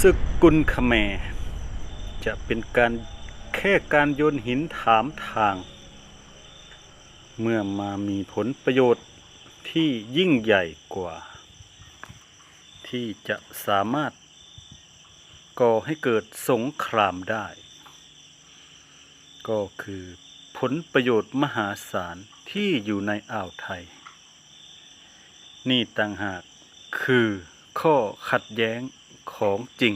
ศึกกุลคแมจะเป็นการแค่การโยนหินถามทาง เมื่อมามีผลประโยชน์ที่ยิ่งใหญ่กว่า ที่จะสามารถก่อให้เกิดสงครามได้ ก็คือผลประโยชน์มหาศาลที่อยู่ในอ่าวไทย นี่ต่างหากคือข้อขัดแย้ง ของจริง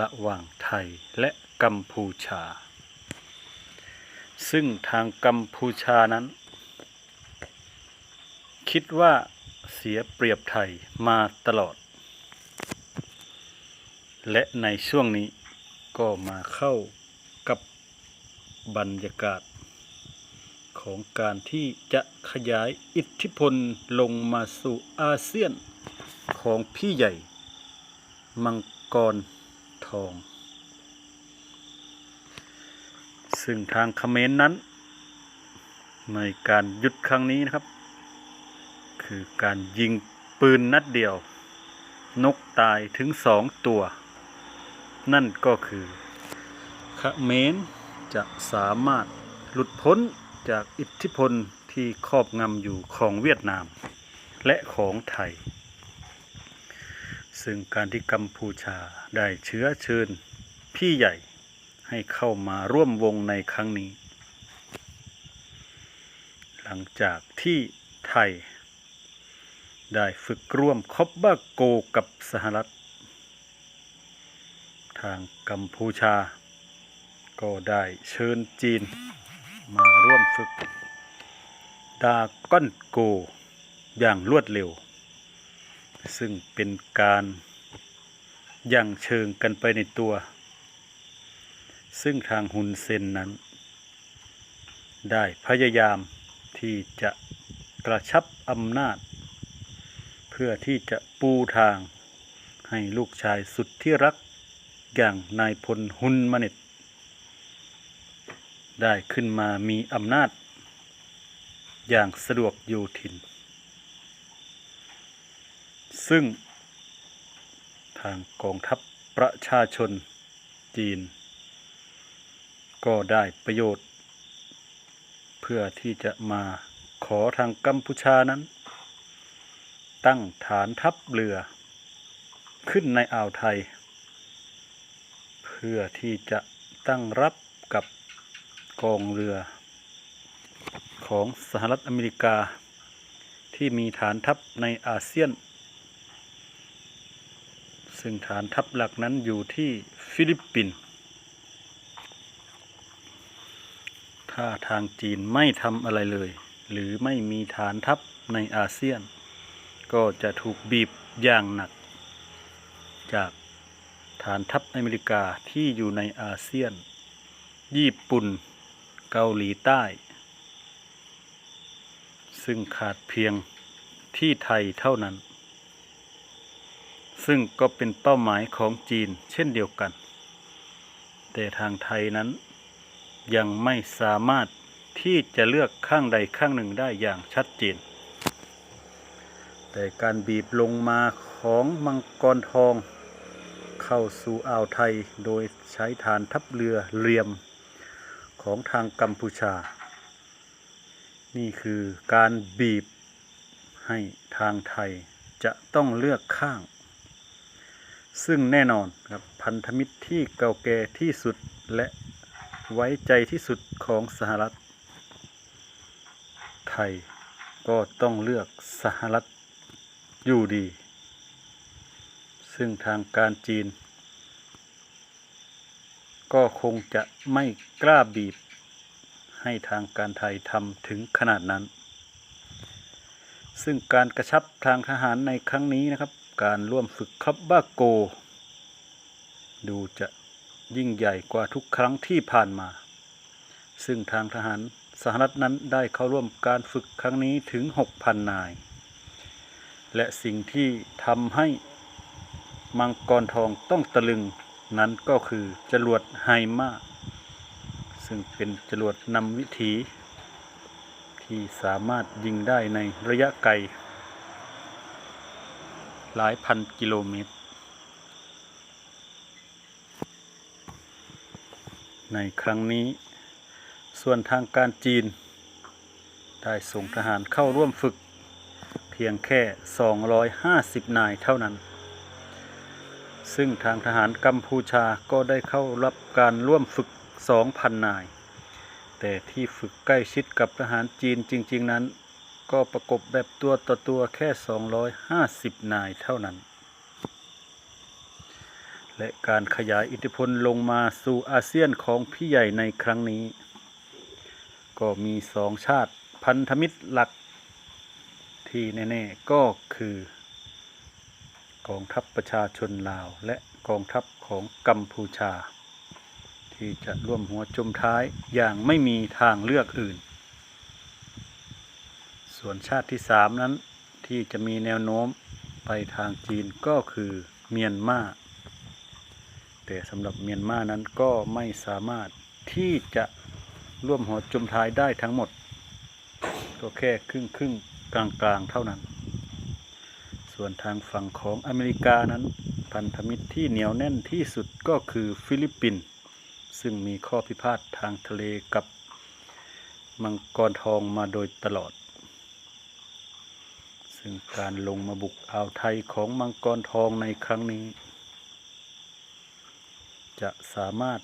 ระหว่างไทยและกัมพูชา ซึ่งทางกัมพูชานั้น คิดว่าเสียเปรียบไทยมาตลอด และในช่วงนี้ก็มาเข้ากับบรรยากาศ ของการที่จะขยายอิทธิพลลงมาสู่อาเซียนของพี่ใหญ่ มังกรทอง ซึ่งทางเขมรนนั้น ในการหยุดครั้งนี้นะครับ คือการยิงปืนนัดเดียว นกตายถึงสองตัว นั่นก็คือเขมรจะสามารถหลุดพ้นจากอิทธิพลที่ครอบงำอยู่ของเวียดนาม และของไทย ซึ่งการที่กัมพูชาได้เชื้อเชิญพี่ใหญ่ให้เข้ามาร่วมวงในครั้งนี้ หลังจากที่ไทย ได้ฝึกร่วมคอบบ้าโกกับสหรัฐ ทางกัมพูชา ก็ได้เชิญจีน มาร่วมฝึกดาก้อนโกอย่างรวดเร็ว ซึ่งเป็นการยั่งเชิงกันไปในตัว ซึ่งทางฮุนเซนนั้น ได้พยายามที่จะกระชับอำนาจ เพื่อที่จะปูทางให้ลูกชายสุดที่รักอย่างนายพลฮุนมาเนตได้ขึ้นมามีอำนาจ อย่างสะดวกโยทิน ซึ่งทางกองทัพประชาชนจีน ก็ได้ประโยชน์ เพื่อที่จะมาขอทางกัมพูชานั้น ตั้งฐานทัพเรือ ขึ้นในอ่าวไทย เพื่อที่จะตั้งรับกับกองเรือ ของสหรัฐอเมริกาที่มีฐานทัพในอาเซียน ซึ่งฐานทัพหลักนั้นอยู่ที่ฟิลิปปินส์ถ้าทางจีนไม่ทำอะไรเลย หรือไม่มีฐานทัพในอาเซียน ก็จะถูกบีบอย่างหนัก จากฐานทัพอเมริกาที่อยู่ในอาเซียน ญี่ปุ่น เกาหลีใต้ ซึ่งขาดเพียงที่ไทยเท่านั้น ซึ่งก็เป็นเป้าหมายของจีนเช่นเดียวกัน แต่ทางไทยนั้นยังไม่สามารถที่จะเลือกข้างใดข้างหนึ่งได้อย่างชัดเจน แต่การบีบลงมาของมังกรทอง เข้าสู่อ่าวไทยโดยใช้ฐานทัพเรือเรียมของทางกัมพูชา นี่คือการบีบให้ทางไทยจะต้องเลือกข้าง ซึ่งแน่นอนครับพันธมิตรที่เก่าแก่ที่สุดและไว้ใจที่สุดของสหรัฐ ไทยก็ต้องเลือกสหรัฐอยู่ดี ซึ่งทางการจีน ก็คงจะไม่กล้าบีบ ให้ทางการไทยทำถึงขนาดนั้น ซึ่งการกระชับทางทหารในครั้งนี้นะครับ การร่วมฝึกคับบ้าโก ดูจะยิ่งใหญ่กว่าทุกครั้งที่ผ่านมา ซึ่งทางทหารสหรัฐนั้นได้เข้าร่วมการฝึกครั้งนี้ถึง 6,000 นาย และสิ่งที่ทำให้มังกรทองต้องตะลึงนั้นก็คือจรวดไฮมาซึ่งเป็นจรวดนำวิถี ที่สามารถยิงได้ในระยะไกล หลายพันกิโลเมตร ในครั้งนี้ ส่วนทางการจีน ได้ส่งทหารเข้าร่วมฝึก เพียงแค่ 250 นายเท่านั้น ซึ่งทางทหารกัมพูชาก็ได้เข้ารับการร่วมฝึก 2,000 นาย แต่ที่ฝึกใกล้ชิดกับทหารจีนจริง ๆ นั้น ก็ประกบแบบตัวต่อตัวแค่ 250 นายเท่านั้น และการขยายอิทธิพลลงมาสู่อาเซียนของพี่ใหญ่ในครั้งนี้ ก็มีสองชาติพันธมิตรหลักที่แน่ๆก็คือกองทัพประชาชนลาวและกองทัพของกัมพูชา ที่จะร่วมหัวจมท้ายอย่างไม่มีทางเลือกอื่น ส่วนชาติที่สามนั้นที่จะมีแนวโน้มไปทางจีนก็คือเมียนมาแต่สำหรับเมียนมานั้นก็ไม่สามารถที่จะร่วมหัวจมท้ายได้ทั้งหมด ก็แค่ครึ่งครึ่งกลางกลางเท่านั้น ส่วนทางฝั่งของอเมริกานั้น พันธมิตรที่เหนียวแน่นที่สุดก็คือฟิลิปปินส์ซึ่งมีข้อพิพาททางทะเลกับมังกรทองมาโดยตลอด ซึ่งการลงมาบุกอ่าวไทยของมังกรทองในครั้งนี้ จะสามารถ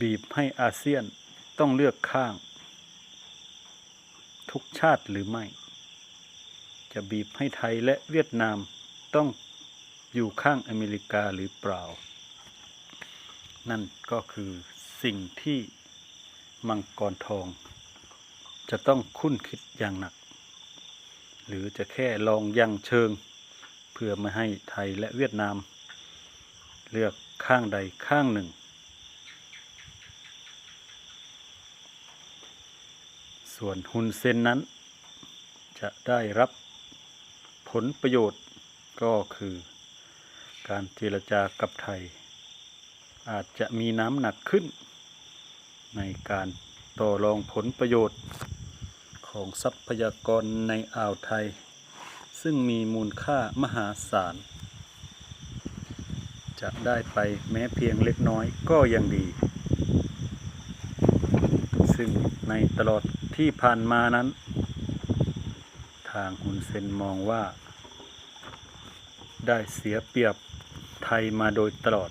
บีบให้อาเซียนต้องเลือกข้าง ทุกชาติหรือไม่ จะบีบให้ไทยและเวียดนามต้องอยู่ข้างอเมริกาหรือเปล่า นั่นก็คือสิ่งที่มังกรทอง จะต้องคุ้นคิดอย่างหนัก หรือจะแค่ลองยังเชิง เพื่อไม่ให้ไทยและเวียดนาม เลือกข้างใดข้างหนึ่ง ส่วนฮุนเซนนั้น จะได้รับผลประโยชน์ก็คือการเจรจากับไทย อาจจะมีน้ำหนักขึ้น ในการต่อรองผลประโยชน์ ของทรัพยากรในอ่าวไทย ซึ่งมีมูลค่ามหาศาล จะได้ไปแม้เพียงเล็กน้อยก็ยังดี ซึ่งในตลอดที่ผ่านมานั้น ทางฮุนเซนมองว่า ได้เสียเปรียบไทยมาโดยตลอด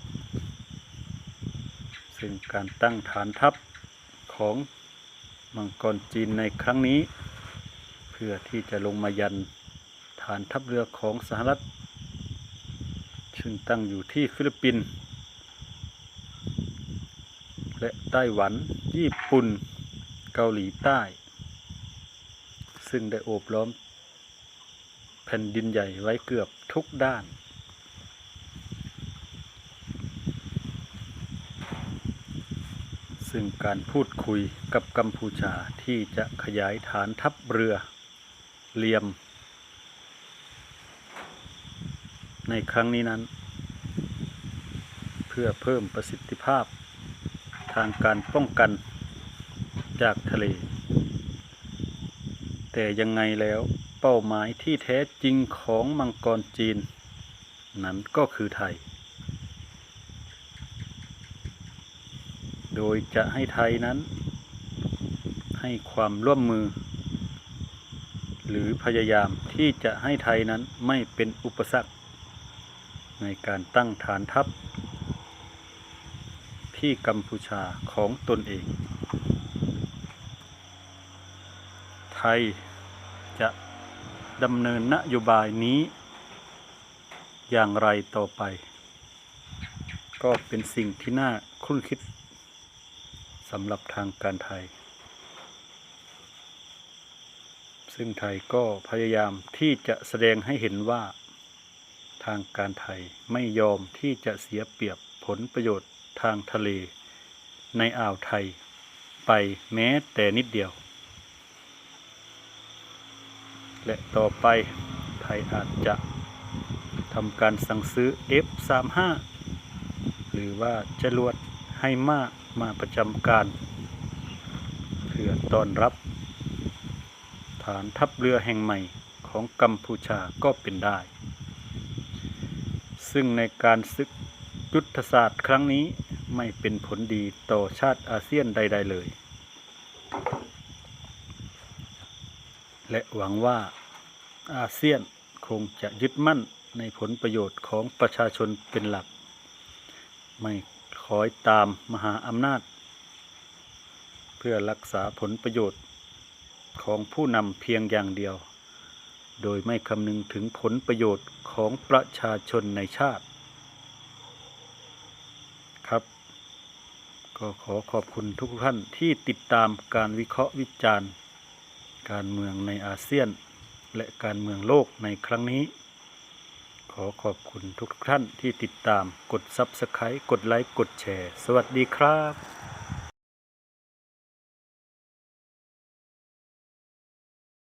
ซึ่งการตั้งฐานทัพของ มังกรจีนในครั้งนี้ เพื่อที่จะลงมายันฐานทัพเรือของสหรัฐซึ่งตั้งอยู่ที่ฟิลิปปินส์และไต้หวัน ญี่ปุ่น เกาหลีใต้ ซึ่งได้โอบล้อมแผ่นดินใหญ่ไว้เกือบทุกด้าน ซึ่งการพูดคุยกับกัมพูชาที่จะขยายฐานทัพเรือเหลียม ในครั้งนี้นั้น เพื่อเพิ่มประสิทธิภาพ ทางการป้องกันจากทะเล แต่ยังไงแล้วเป้าหมายที่แท้จริงของมังกรจีน นั้นก็คือไทย โด ยจะให้ไทยนั้น ให้ความร่วมมือ หรือพยายามที่จะให้ไทยนั้นไม่เป็นอุปสรรค ในการตั้งฐานทัพ ที่กัมพูชาของตนเอง ไทยจะดำเนินนโยบายนี้ อย่างไรต่อไป ก็เป็นสิ่งที่น่าคุ้นคิด สำหรับทางการไทย ซึ่งไทยก็พยายามที่จะแสดงให้เห็นว่า ทางการไทยไม่ยอมที่จะเสียเปรียบผลประโยชน์ทางทะเล ในอ่าวไทยไปแม้แต่นิดเดียว และต่อไปไทยอาจจะทำการสั่งซื้อ F35 หรือว่าจรวดให้มาก มาประจำการ เพื่อต้อนรับ ฐานทัพเรือแห่งใหม่ของกัมพูชาก็เป็นได้ ซึ่งในการศึกยุทธศาสตร์ครั้งนี้ไม่เป็นผลดีต่อชาติอาเซียนใด ๆ เลย และหวังว่าอาเซียนคงจะยึดมั่นในผลประโยชน์ของประชาชนเป็นหลัก ไม่ คอยตามมหาอำนาจ เพื่อรักษาผลประโยชน์ของผู้นำเพียงอย่างเดียว โดยไม่คำนึงถึงผลประโยชน์ของประชาชนในชาติ ครับ ก็ขอขอบคุณทุกท่านที่ติดตามการวิเคราะห์วิจารณ์ การเมืองในอาเซียน และการเมืองโลกในครั้งนี้ อขอบคุณทุกท่านที่ติดตามกด Subscribe กดไลค์กดแชร์ สวัสดีครับ